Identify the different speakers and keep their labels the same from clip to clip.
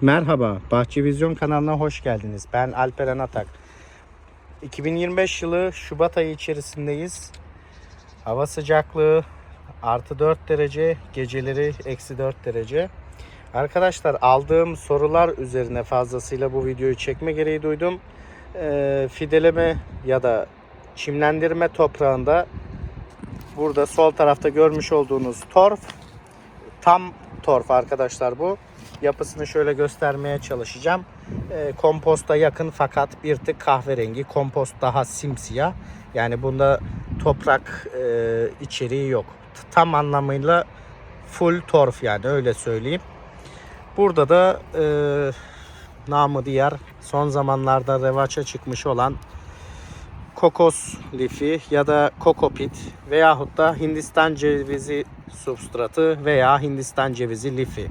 Speaker 1: Merhaba, Bahçe Vizyon kanalına hoş geldiniz. Ben Alperen Atak. 2025 yılı Şubat ayı içerisindeyiz. Hava sıcaklığı artı 4 derece, geceleri eksi 4 derece. Arkadaşlar aldığım sorular üzerine fazlasıyla bu videoyu çekme gereği duydum. Ee, fideleme ya da çimlendirme toprağında burada sol tarafta görmüş olduğunuz torf tam torf arkadaşlar bu. Yapısını şöyle göstermeye çalışacağım. E, komposta yakın fakat bir tık kahverengi. Kompost daha simsiyah. Yani bunda toprak e, içeriği yok. Tam anlamıyla full torf yani öyle söyleyeyim. Burada da e, namı diğer son zamanlarda revaça çıkmış olan kokos lifi ya da kokopit veyahut da Hindistan cevizi substratı veya Hindistan cevizi lifi.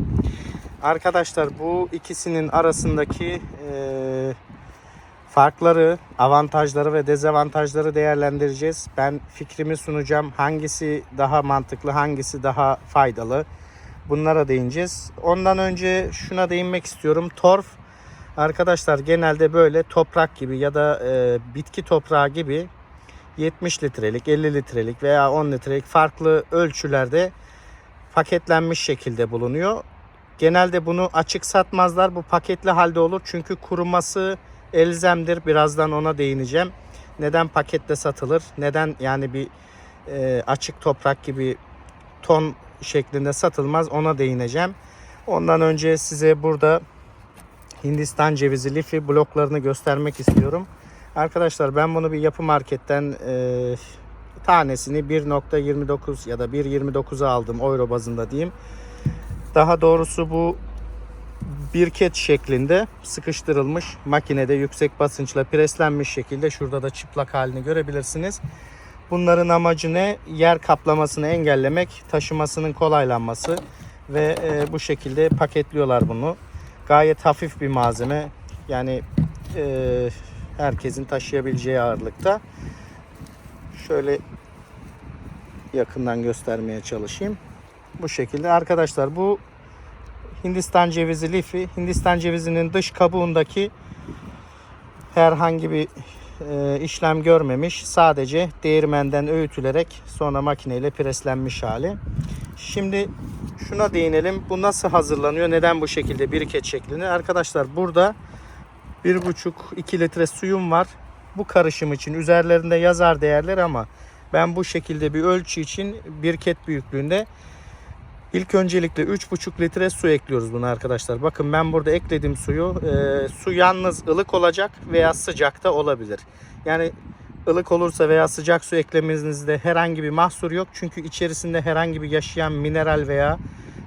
Speaker 1: Arkadaşlar bu ikisinin arasındaki eee, farkları, avantajları ve dezavantajları değerlendireceğiz. Ben fikrimi sunacağım. Hangisi daha mantıklı, hangisi daha faydalı? Bunlara değineceğiz. Ondan önce şuna değinmek istiyorum. Torf arkadaşlar genelde böyle toprak gibi ya da e, bitki toprağı gibi 70 litrelik, 50 litrelik veya 10 litrelik farklı ölçülerde paketlenmiş şekilde bulunuyor. Genelde bunu açık satmazlar. Bu paketli halde olur. Çünkü kuruması elzemdir. Birazdan ona değineceğim. Neden paketle satılır? Neden yani bir e, açık toprak gibi ton şeklinde satılmaz? Ona değineceğim. Ondan önce size burada Hindistan cevizi lifi bloklarını göstermek istiyorum. Arkadaşlar ben bunu bir yapı marketten e, tanesini 1.29 ya da 1.29'a aldım euro bazında diyeyim. Daha doğrusu bu bir ket şeklinde sıkıştırılmış makinede yüksek basınçla preslenmiş şekilde şurada da çıplak halini görebilirsiniz. Bunların amacı ne? Yer kaplamasını engellemek, taşımasının kolaylanması ve e, bu şekilde paketliyorlar bunu. Gayet hafif bir malzeme. Yani e, herkesin taşıyabileceği ağırlıkta. Şöyle yakından göstermeye çalışayım. Bu şekilde arkadaşlar bu Hindistan cevizi lifi. Hindistan cevizinin dış kabuğundaki herhangi bir e, işlem görmemiş. Sadece değirmenden öğütülerek sonra makineyle preslenmiş hali. Şimdi şuna değinelim. Bu nasıl hazırlanıyor? Neden bu şekilde biriket şeklinde? Arkadaşlar burada 1,5-2 litre suyum var. Bu karışım için üzerlerinde yazar değerler ama ben bu şekilde bir ölçü için birket büyüklüğünde ilk öncelikle 3,5 litre su ekliyoruz buna arkadaşlar. Bakın ben burada ekledim suyu. Ee, su yalnız ılık olacak veya sıcak da olabilir. Yani ılık olursa veya sıcak su eklemenizde herhangi bir mahsur yok. Çünkü içerisinde herhangi bir yaşayan mineral veya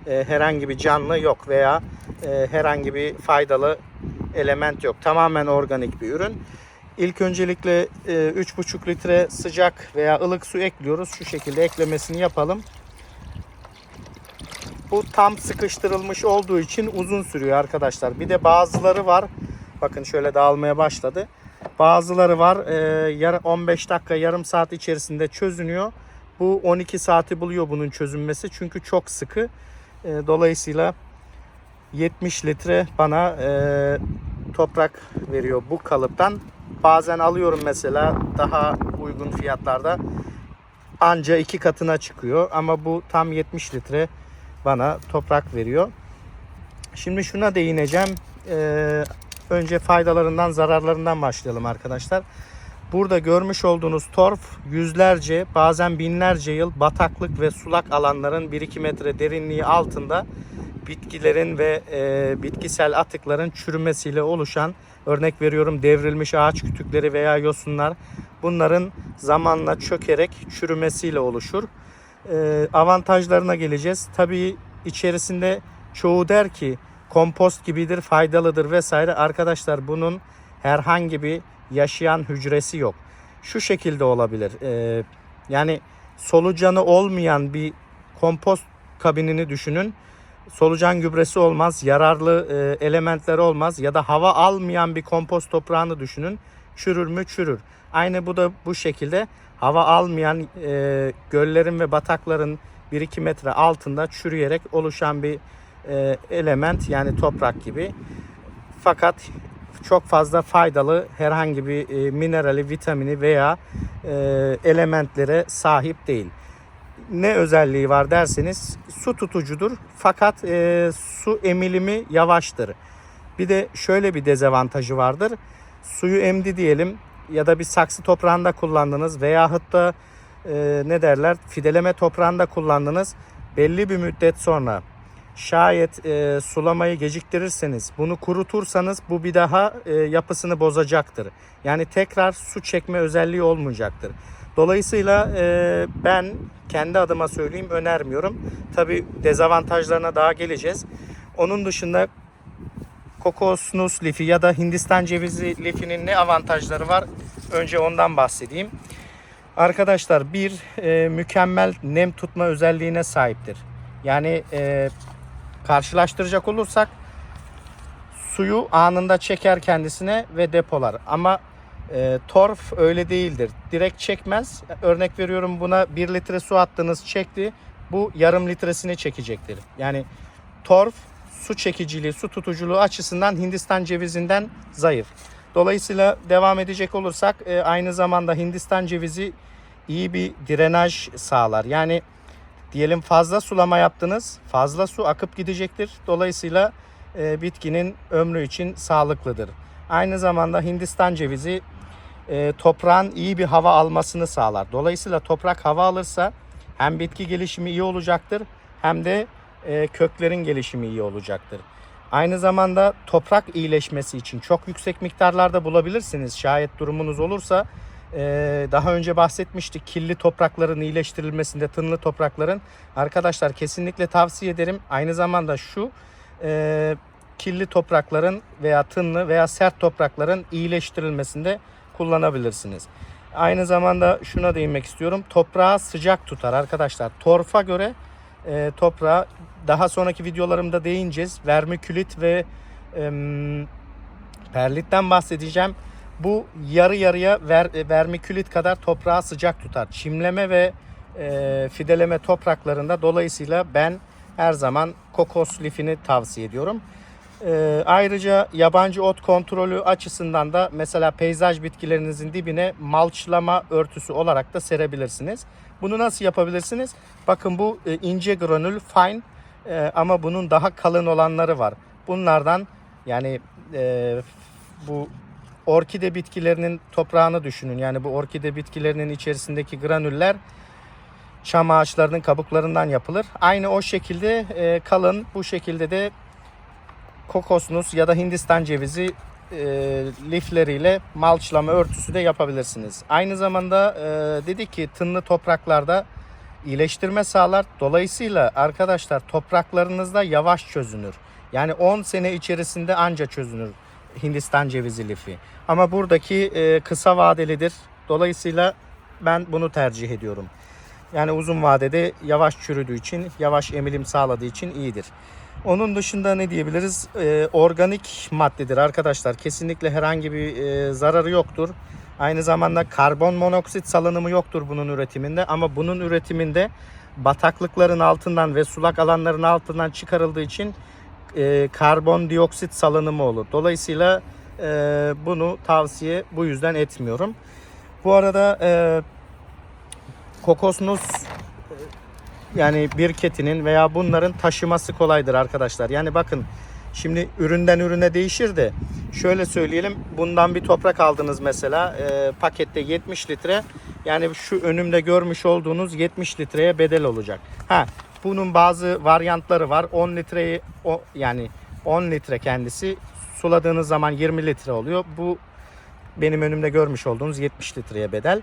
Speaker 1: e, herhangi bir canlı yok veya e, herhangi bir faydalı element yok. Tamamen organik bir ürün. İlk öncelikle e, 3,5 litre sıcak veya ılık su ekliyoruz. Şu şekilde eklemesini yapalım. Bu tam sıkıştırılmış olduğu için uzun sürüyor arkadaşlar. Bir de bazıları var. Bakın şöyle dağılmaya başladı. Bazıları var. E, yar- 15 dakika yarım saat içerisinde çözünüyor. Bu 12 saati buluyor bunun çözünmesi. Çünkü çok sıkı. E, dolayısıyla 70 litre bana e, toprak veriyor bu kalıptan. Bazen alıyorum mesela daha uygun fiyatlarda anca iki katına çıkıyor ama bu tam 70 litre bana toprak veriyor. Şimdi şuna değineceğim. Ee, önce faydalarından zararlarından başlayalım arkadaşlar. Burada görmüş olduğunuz torf yüzlerce bazen binlerce yıl bataklık ve sulak alanların 1-2 metre derinliği altında bitkilerin ve e, bitkisel atıkların çürümesiyle oluşan örnek veriyorum devrilmiş ağaç kütükleri veya yosunlar bunların zamanla çökerek çürümesiyle oluşur. E, avantajlarına geleceğiz. Tabii içerisinde çoğu der ki kompost gibidir, faydalıdır vesaire. Arkadaşlar bunun herhangi bir yaşayan hücresi yok. Şu şekilde olabilir. E, yani solucanı olmayan bir kompost kabinini düşünün solucan gübresi olmaz, yararlı e, elementleri olmaz ya da hava almayan bir kompost toprağını düşünün. Çürür mü? Çürür. Aynı bu da bu şekilde hava almayan e, göllerin ve batakların 1-2 metre altında çürüyerek oluşan bir e, element yani toprak gibi. Fakat çok fazla faydalı herhangi bir e, minerali, vitamini veya e, elementlere sahip değil. Ne özelliği var derseniz su tutucudur fakat e, su emilimi yavaştır. Bir de şöyle bir dezavantajı vardır. Suyu emdi diyelim ya da bir saksı toprağında kullandınız veya hatta e, ne derler fideleme toprağında kullandınız. Belli bir müddet sonra şayet e, sulamayı geciktirirseniz bunu kurutursanız bu bir daha e, yapısını bozacaktır. Yani tekrar su çekme özelliği olmayacaktır. Dolayısıyla e, ben kendi adıma söyleyeyim önermiyorum. Tabi dezavantajlarına daha geleceğiz. Onun dışında kokosnus lifi ya da Hindistan cevizi lifinin ne avantajları var? Önce ondan bahsedeyim. Arkadaşlar bir e, mükemmel nem tutma özelliğine sahiptir. Yani e, karşılaştıracak olursak suyu anında çeker kendisine ve depolar. Ama e, torf öyle değildir. Direkt çekmez. Örnek veriyorum buna 1 litre su attınız çekti. Bu yarım litresini çekecektir. Yani torf su çekiciliği, su tutuculuğu açısından Hindistan cevizinden zayıf. Dolayısıyla devam edecek olursak e, aynı zamanda Hindistan cevizi iyi bir drenaj sağlar. Yani diyelim fazla sulama yaptınız, fazla su akıp gidecektir. Dolayısıyla e, bitkinin ömrü için sağlıklıdır. Aynı zamanda Hindistan cevizi e, toprağın iyi bir hava almasını sağlar. Dolayısıyla toprak hava alırsa hem bitki gelişimi iyi olacaktır hem de e, köklerin gelişimi iyi olacaktır. Aynı zamanda toprak iyileşmesi için çok yüksek miktarlarda bulabilirsiniz. Şayet durumunuz olursa e, daha önce bahsetmiştik kirli toprakların iyileştirilmesinde tınlı toprakların. Arkadaşlar kesinlikle tavsiye ederim. Aynı zamanda şu e, kirli toprakların veya tınlı veya sert toprakların iyileştirilmesinde kullanabilirsiniz. Aynı zamanda şuna değinmek istiyorum. Toprağı sıcak tutar arkadaşlar. Torfa göre e, toprağa daha sonraki videolarımda değineceğiz. Vermikülit ve e, perlitten bahsedeceğim. Bu yarı yarıya ver, e, vermikülit kadar toprağı sıcak tutar. Çimleme ve e, fideleme topraklarında dolayısıyla ben her zaman kokos lifini tavsiye ediyorum. E, ayrıca yabancı ot kontrolü açısından da mesela peyzaj bitkilerinizin dibine malçlama örtüsü olarak da serebilirsiniz. Bunu nasıl yapabilirsiniz? Bakın bu e, ince granül fine e, ama bunun daha kalın olanları var. Bunlardan yani e, bu orkide bitkilerinin toprağını düşünün. Yani bu orkide bitkilerinin içerisindeki granüller çam ağaçlarının kabuklarından yapılır. Aynı o şekilde e, kalın bu şekilde de kokosnus ya da Hindistan cevizi e, lifleriyle malçlama örtüsü de yapabilirsiniz. Aynı zamanda e, dedi ki tınlı topraklarda iyileştirme sağlar. Dolayısıyla arkadaşlar topraklarınızda yavaş çözünür. Yani 10 sene içerisinde anca çözünür Hindistan cevizi lifi. Ama buradaki e, kısa vadelidir. Dolayısıyla ben bunu tercih ediyorum. Yani uzun vadede yavaş çürüdüğü için, yavaş emilim sağladığı için iyidir. Onun dışında ne diyebiliriz? Ee, organik maddedir arkadaşlar. Kesinlikle herhangi bir e, zararı yoktur. Aynı zamanda karbon monoksit salınımı yoktur bunun üretiminde. Ama bunun üretiminde bataklıkların altından ve sulak alanların altından çıkarıldığı için e, karbondioksit salınımı olur. Dolayısıyla e, bunu tavsiye bu yüzden etmiyorum. Bu arada e, kokosnus yani bir ketinin veya bunların taşıması kolaydır arkadaşlar. Yani bakın şimdi üründen ürüne değişir de şöyle söyleyelim bundan bir toprak aldınız mesela e, pakette 70 litre yani şu önümde görmüş olduğunuz 70 litreye bedel olacak. Ha bunun bazı varyantları var 10 litreyi o yani 10 litre kendisi suladığınız zaman 20 litre oluyor. Bu benim önümde görmüş olduğunuz 70 litreye bedel.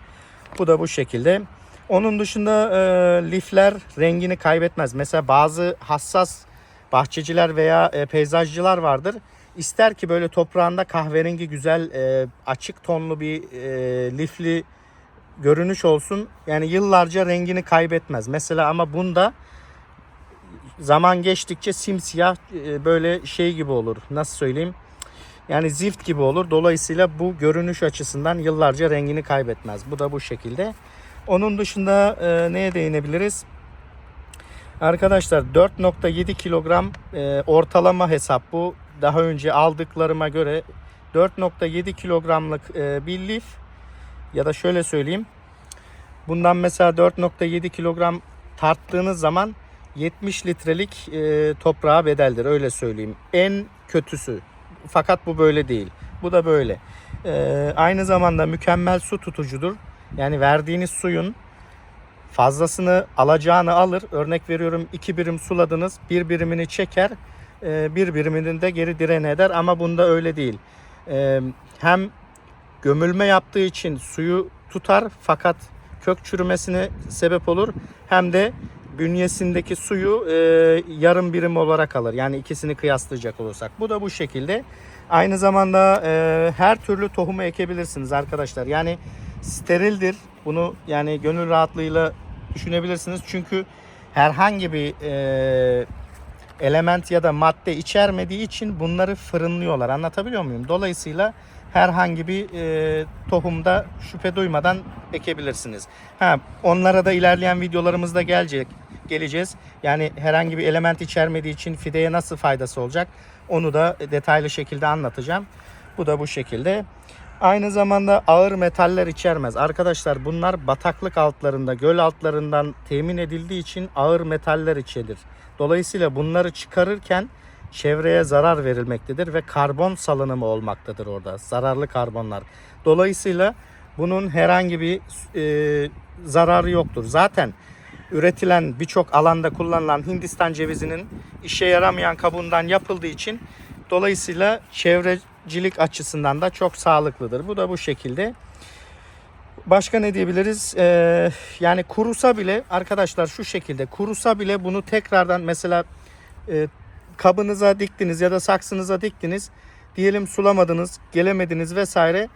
Speaker 1: Bu da bu şekilde. Onun dışında e, lifler rengini kaybetmez. Mesela bazı hassas bahçeciler veya e, peyzajcılar vardır. İster ki böyle toprağında kahverengi güzel e, açık tonlu bir e, lifli görünüş olsun. Yani yıllarca rengini kaybetmez. Mesela ama bunda zaman geçtikçe simsiyah e, böyle şey gibi olur. Nasıl söyleyeyim? Yani zift gibi olur. Dolayısıyla bu görünüş açısından yıllarca rengini kaybetmez. Bu da bu şekilde. Onun dışında e, neye değinebiliriz? Arkadaşlar 4.7 kilogram e, ortalama hesap bu. Daha önce aldıklarıma göre 4.7 kilogramlık e, bir lif ya da şöyle söyleyeyim. Bundan mesela 4.7 kilogram tarttığınız zaman 70 litrelik e, toprağa bedeldir öyle söyleyeyim. En kötüsü. Fakat bu böyle değil. Bu da böyle. E, aynı zamanda mükemmel su tutucudur. Yani verdiğiniz suyun fazlasını alacağını alır. Örnek veriyorum 2 birim suladınız. Bir birimini çeker. e, Bir birimini de geri direne eder. Ama bunda öyle değil. E, Hem gömülme yaptığı için suyu tutar fakat kök çürümesine sebep olur. Hem de bünyesindeki suyu e, yarım birim olarak alır. Yani ikisini kıyaslayacak olursak. Bu da bu şekilde. Aynı zamanda e, her türlü tohumu ekebilirsiniz arkadaşlar. Yani sterildir. Bunu yani gönül rahatlığıyla düşünebilirsiniz. Çünkü herhangi bir e, element ya da madde içermediği için bunları fırınlıyorlar. Anlatabiliyor muyum? Dolayısıyla herhangi bir e, tohumda şüphe duymadan ekebilirsiniz. Ha, onlara da ilerleyen videolarımızda gelecek geleceğiz. Yani herhangi bir element içermediği için fideye nasıl faydası olacak onu da detaylı şekilde anlatacağım. Bu da bu şekilde. Aynı zamanda ağır metaller içermez. Arkadaşlar bunlar bataklık altlarında, göl altlarından temin edildiği için ağır metaller içerir. Dolayısıyla bunları çıkarırken çevreye zarar verilmektedir ve karbon salınımı olmaktadır orada. Zararlı karbonlar. Dolayısıyla bunun herhangi bir e, zararı yoktur. Zaten üretilen birçok alanda kullanılan Hindistan cevizinin işe yaramayan kabuğundan yapıldığı için dolayısıyla çevrecilik açısından da çok sağlıklıdır. Bu da bu şekilde. Başka ne diyebiliriz? Ee, yani kurusa bile arkadaşlar şu şekilde kurusa bile bunu tekrardan mesela e, kabınıza diktiniz ya da saksınıza diktiniz. Diyelim sulamadınız, gelemediniz vesaire.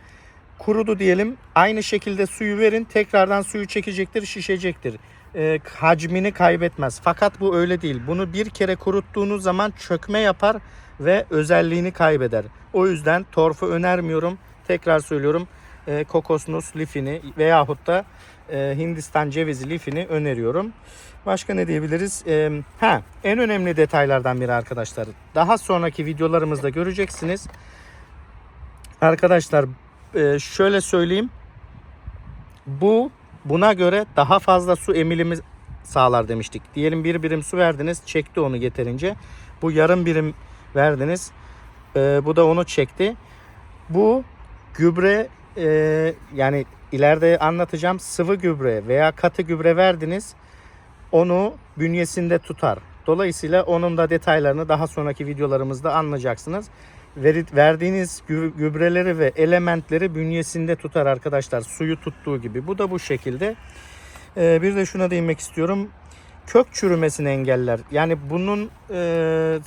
Speaker 1: Kurudu diyelim. Aynı şekilde suyu verin. Tekrardan suyu çekecektir, şişecektir. E, hacmini kaybetmez. Fakat bu öyle değil. Bunu bir kere kuruttuğunuz zaman çökme yapar ve özelliğini kaybeder. O yüzden torfu önermiyorum. Tekrar söylüyorum. E, kokosnus lifini veyahut da e, Hindistan cevizi lifini öneriyorum. Başka ne diyebiliriz? E, ha, en önemli detaylardan biri arkadaşlar. Daha sonraki videolarımızda göreceksiniz. Arkadaşlar e, şöyle söyleyeyim. Bu buna göre daha fazla su emilimi sağlar demiştik. Diyelim bir birim su verdiniz çekti onu yeterince. Bu yarım birim verdiniz. e, bu da onu çekti. Bu gübre e, yani ileride anlatacağım sıvı gübre veya katı gübre verdiniz. Onu bünyesinde tutar. Dolayısıyla onun da detaylarını daha sonraki videolarımızda anlayacaksınız. Verdiğiniz gü- gübreleri ve elementleri bünyesinde tutar arkadaşlar. Suyu tuttuğu gibi. Bu da bu şekilde. Ee, bir de şuna değinmek istiyorum. Kök çürümesini engeller. Yani bunun e,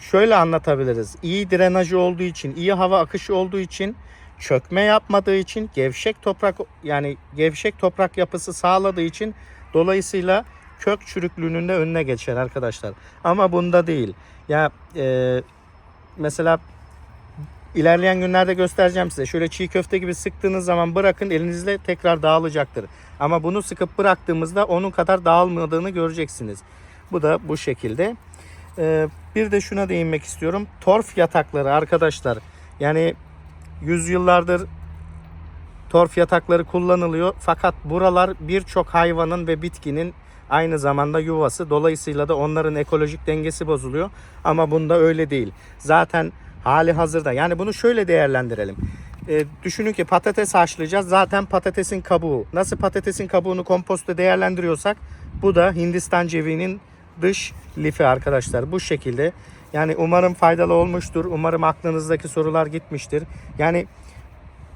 Speaker 1: şöyle anlatabiliriz. İyi drenajı olduğu için, iyi hava akışı olduğu için, çökme yapmadığı için, gevşek toprak yani gevşek toprak yapısı sağladığı için dolayısıyla kök çürüklüğünün de önüne geçer arkadaşlar. Ama bunda değil. Ya e, mesela ilerleyen günlerde göstereceğim size. Şöyle çiğ köfte gibi sıktığınız zaman bırakın elinizle tekrar dağılacaktır. Ama bunu sıkıp bıraktığımızda onun kadar dağılmadığını göreceksiniz. Bu da bu şekilde. Ee, bir de şuna değinmek istiyorum. Torf yatakları arkadaşlar. Yani yüzyıllardır torf yatakları kullanılıyor. Fakat buralar birçok hayvanın ve bitkinin aynı zamanda yuvası. Dolayısıyla da onların ekolojik dengesi bozuluyor. Ama bunda öyle değil. Zaten hali hazırda. Yani bunu şöyle değerlendirelim. Ee, düşünün ki patates haşlayacağız. Zaten patatesin kabuğu. Nasıl patatesin kabuğunu komposta değerlendiriyorsak bu da Hindistan ceviğinin dış lifi arkadaşlar. Bu şekilde. Yani umarım faydalı olmuştur. Umarım aklınızdaki sorular gitmiştir. Yani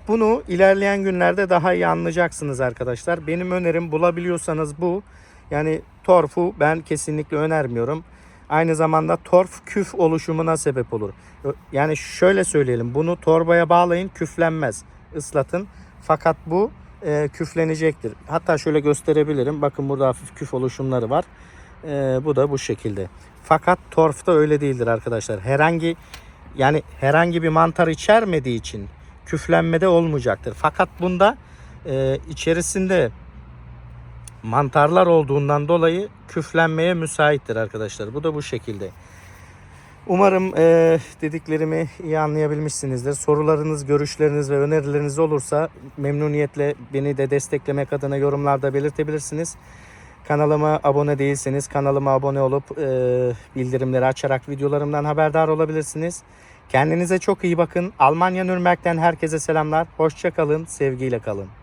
Speaker 1: bunu ilerleyen günlerde daha iyi anlayacaksınız arkadaşlar. Benim önerim bulabiliyorsanız bu. Yani torfu ben kesinlikle önermiyorum. Aynı zamanda torf küf oluşumuna sebep olur. Yani şöyle söyleyelim. Bunu torbaya bağlayın küflenmez. Islatın. Fakat bu e, küflenecektir. Hatta şöyle gösterebilirim. Bakın burada hafif küf oluşumları var. E, bu da bu şekilde. Fakat torfta öyle değildir arkadaşlar. Herhangi yani herhangi bir mantar içermediği için küflenmede olmayacaktır. Fakat bunda e, içerisinde mantarlar olduğundan dolayı küflenmeye müsaittir arkadaşlar. Bu da bu şekilde. Umarım e, dediklerimi iyi anlayabilmişsinizdir. Sorularınız, görüşleriniz ve önerileriniz olursa memnuniyetle beni de desteklemek adına yorumlarda belirtebilirsiniz. Kanalıma abone değilseniz kanalıma abone olup e, bildirimleri açarak videolarımdan haberdar olabilirsiniz. Kendinize çok iyi bakın. Almanya Nürnberg'den herkese selamlar. Hoşça kalın, sevgiyle kalın.